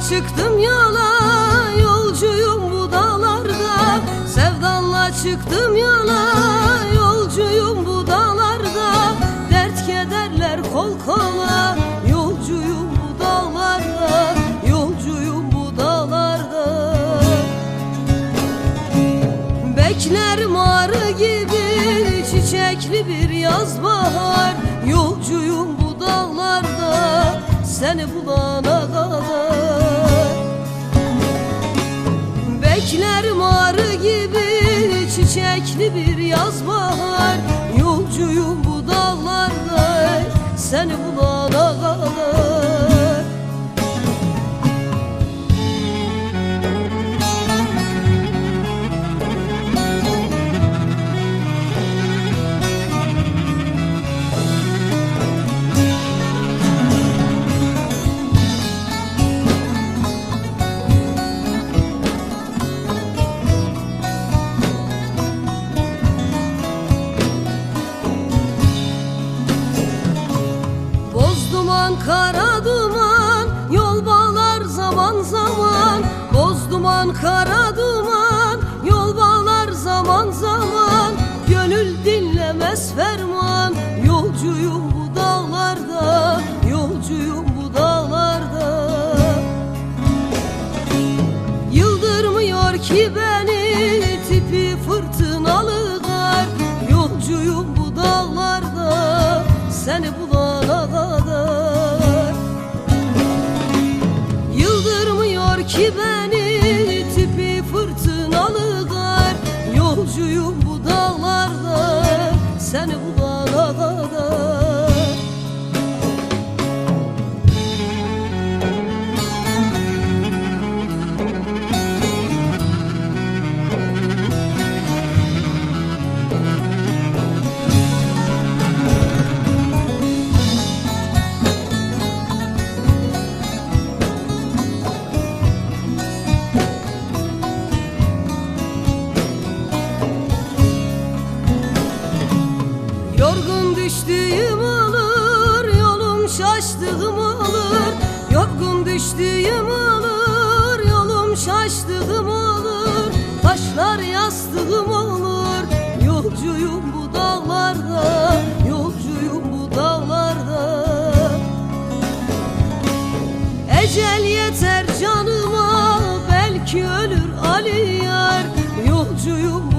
çıktım yola Yolcuyum bu dağlarda. Sevdanla çıktım yola Yolcuyum bu dağlarda. Dert kederler kol kola Yolcuyum bu dağlarda Yolcuyum bu dağlarda. Beklerim arı gibi çiçekli bir yaz bahar Yolcuyum bu dağlarda seni bulana kadar Beklerim arı gibi çiçekli bir yaz bahar. Yolcuyum bu dağlarda seni bulana kadar duman kara duman Yol bağlar zaman zaman. Boz duman kara duman Yol bağlar zaman zaman. Gönül dinlemez ferman Yolcuyum bu dağlarda Yolcuyum bu dağlarda. Yıldırmıyor ki beni tipi fırtınalı kar Yolcuyum bu dağlarda seni bulana kadar ki beni tipi fırtınalı kar Yolcuyum düştüğüm olur, yolum şaştığım olur. Yorgun düştüğüm olur, yolum şaştığım olur. Taşlar yastığım olur, yolcuyum bu dağlarda, yolcuyum bu dağlarda. Ecel yeter canıma, belki ölür Ali yar. Yolcuyum